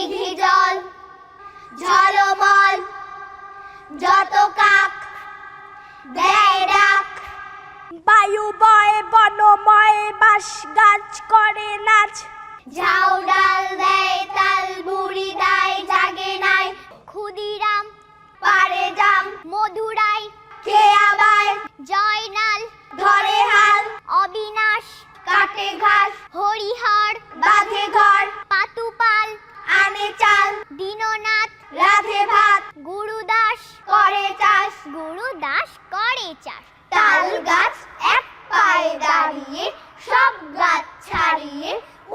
দিঘি জল ঝলমল যত কাক দেয় ডাক। বায়ু বয় বনময় বাস গাছ করে নাচ। ঝাউ ডাল দেয় তাল বুড়ি দায় জাগে নাই। ক্ষুদিরাম পারে জাম মধুরাই কে আবার জয়নাল ধরে হাল? অবিনাশ কাটে ঘাস। হরিহাল দীননাথ রাধে ভাত। গুরুদাস করে চাষ। গুরুদাস করে চাষ। তাল গাছ এক পায়ে দাঁড়িয়ে সব গাছ ছাড়িয়ে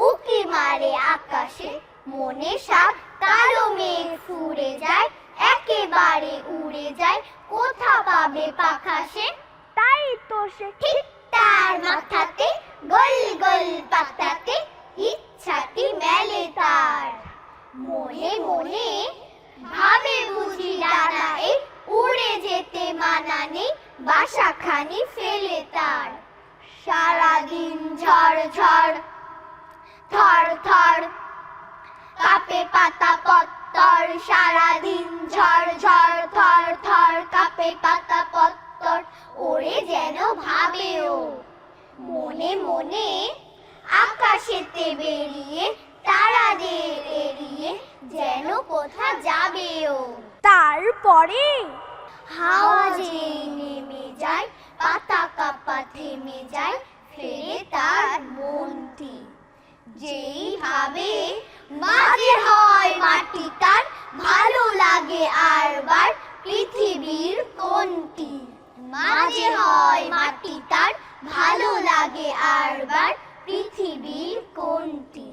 উকি মারে আকাশে। মনে সাপ কালো মেঘ ফুরে যায় একেবারে উড়ে যায় কোথা পাবে পাখাসে তাই তো সে ঠিক তার মাথাতে নেই বাসাখানি ফেলে তার। সারাদিন ঝড় ঝড়, থর থর, কাপে পাতা পত্তর। সারাদিন ঝড় ঝড়, থর থর, কাপে পাতা পত্তর। ওরে যেন ভাবে ও মনে মনে আকাশেতে বেরিয়ে, তারাদের এড়িয়ে যেন কোথা যাবে ও তারপরে হাওয়া যে নেমে যায়, পাতা কাপা থেমে যায় ফেরে তার মনটি। যেই ভাবে মাঝে হয় মাটি তার, ভালো লাগে আরবার পৃথিবীর কোনটি। মাঝে হয় মাটি তার, ভালো লাগে আরবার পৃথিবীর কোনটি।